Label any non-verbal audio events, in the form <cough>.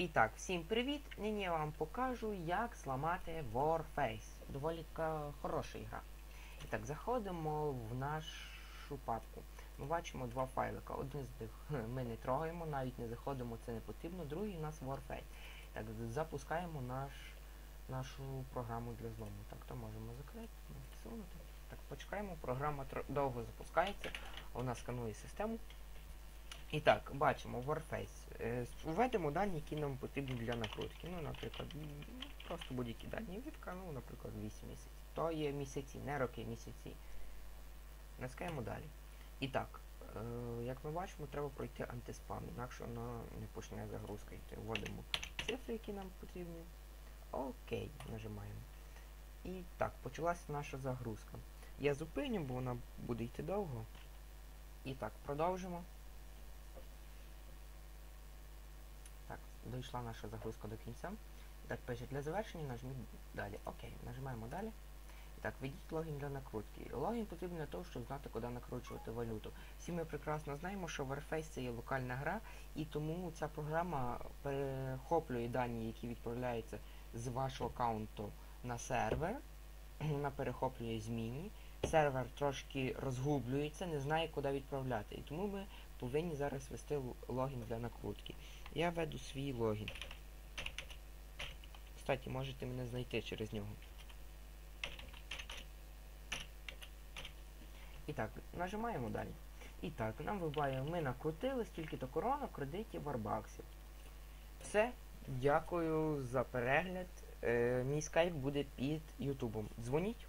І так, всім привіт! Нині я вам покажу, як зламати Warface. Доволі хороша ігра. І так, заходимо в нашу папку. Ми бачимо два файлика. Один з них <laughs> ми не трогаємо, навіть не заходимо, це не потрібно. Другий у нас Warface. Так, запускаємо наш, нашу програму для злому. Так, то можемо закрити, відсунути. Так, почекаємо, програма довго запускається, вона сканує систему. І так, бачимо Warface. Е, Введемо дані, які нам потрібні для накрутки. Ну, наприклад, просто будь-які дані відка, ну, наприклад, 8 місяців. То є місяці, не роки, місяці. Наскаємо далі. І так, е, як ми бачимо, треба пройти антиспам, інакше воно не почне загрузка йти. Вводимо цифри, які нам потрібні. Окей, нажимаємо. І так, почалася наша загрузка. Я зупиню, бо вона буде йти довго. І так, продовжимо. Так, дійшла наша загрузка до кінця. Так, пише для завершення нажміть далі. Окей, нажимаємо далі. Так, введіть логін для накрутки. Логін потрібен для того, щоб знати, куди накручувати валюту. Всі ми прекрасно знаємо, що Warface це є локальна гра, і тому ця програма перехоплює дані, які відправляються з вашого аккаунту на сервер. Вона перехоплює зміни. Сервер трошки розгублюється, не знає, куди відправляти. І тому ми повинні зараз ввести логін для накрутки. Я веду свій логін. Кстати, можете мене знайти через нього. І так, нажимаємо далі. І так, нам вибиває, ми накрутили стільки-то коронок, кредитів, варбаксів. Все, дякую за перегляд. Е, мій скайп буде під Ютубом. Дзвоніть.